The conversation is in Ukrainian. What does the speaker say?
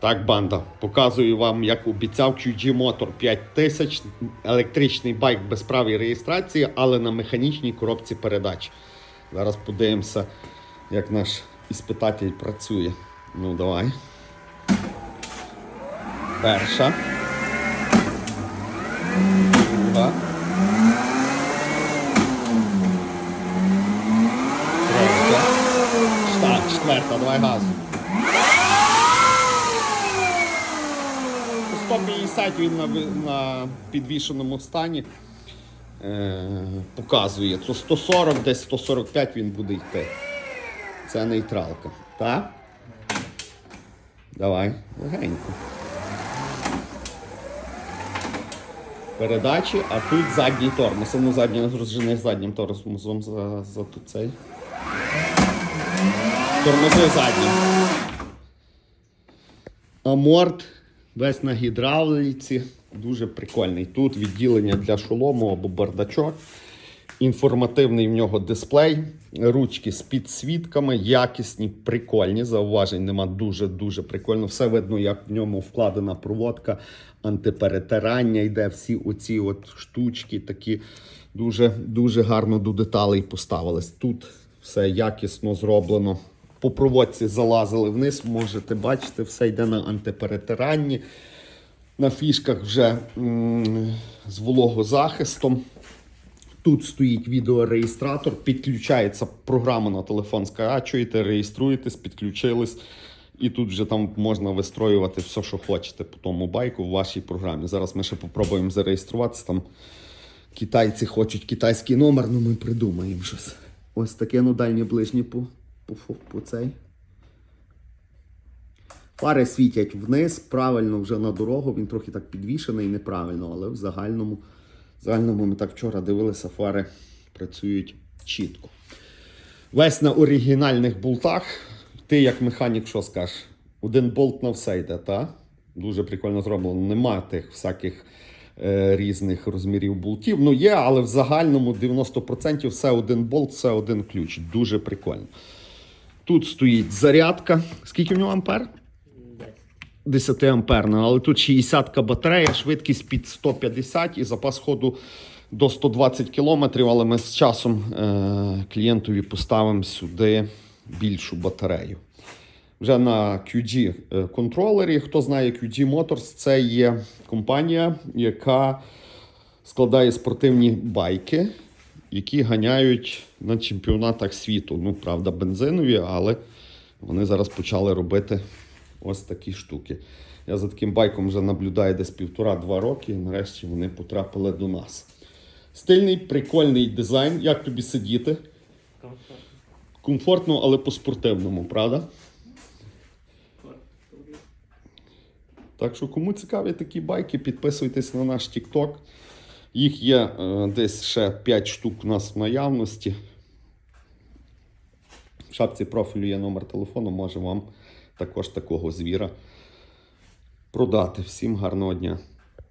Так, банда, показую вам, як обіцяв QG Motor 5000, електричний байк без прав реєстрації, але на механічній коробці передач. Зараз подивимося, як наш іспитатель працює. Ну, давай. Перша. Друга. Третя. Четверта, давай газу. 150 він на, на підвішеному стані е, показує. То 140, десь 145 він буде йти. Це нейтралка. Так? Давай, легенько. Передачі, а тут задній тормоз. Ну задній розжени заднім тормозом за, за тут цей. Тормози заднім. Аморт весь на гідравліці. Дуже прикольний. Тут відділення для шолому або бардачок. Інформативний в нього дисплей, ручки з підсвітками, якісні, прикольні. Зауважень нема дуже-дуже прикольно. Все видно, як в ньому вкладена проводка, антиперетирання йде, всі оці от штучки такі дуже, дуже гарно до деталей поставились. Тут все якісно зроблено. По проводці залазили вниз, можете бачити, все йде на антиперетиранні. На фішках вже м, з вологозахистом. Тут стоїть відеореєстратор, підключається програма на телефон. Скачуєте, реєструєтесь, підключились. І тут вже там можна вистроювати все, що хочете по тому байку в вашій програмі. Зараз ми ще попробуємо зареєструватися. Там китайці хочуть китайський номер, ну ми придумаємо щось. Ось таке, ну дальнє ближнє по, по, по, цей. Фари світять вниз, правильно вже на дорогу. Він трохи так підвішений неправильно, але в загальному, в загальному ми так вчора дивилися, фари працюють чітко. Весь на оригінальних болтах. Ти, як механік, що скажеш? Один болт на все йде, та? Дуже прикольно зроблено. Нема тих всяких е, різних розмірів болтів. Ну є, але в загальному 90% все один болт, все один ключ. Дуже прикольно. Тут стоїть зарядка. Скільки в нього ампер? 10 амперна, але тут 60 батарея, швидкість під 150 і запас ходу до 120 км, але ми з часом е- клієнтові поставимо сюди більшу батарею. Вже на QG е, контролері. Хто знає QG Motors, це є компанія, яка складає спортивні байки, які ганяють на чемпіонатах світу. Ну, правда, бензинові, але вони зараз почали робити ось такі штуки. Я за таким байком вже наблюдаю десь півтора-два роки, і нарешті вони потрапили до нас. Стильний, прикольний дизайн. Як тобі сидіти? Комфортно, але по-спортивному, правда? Так що, кому цікаві такі байки, підписуйтесь на наш TikTok. Їх є е, десь ще 5 штук у нас в наявності. В шапці профілю є номер телефону, може вам також такого звіра продати. Всім гарного дня!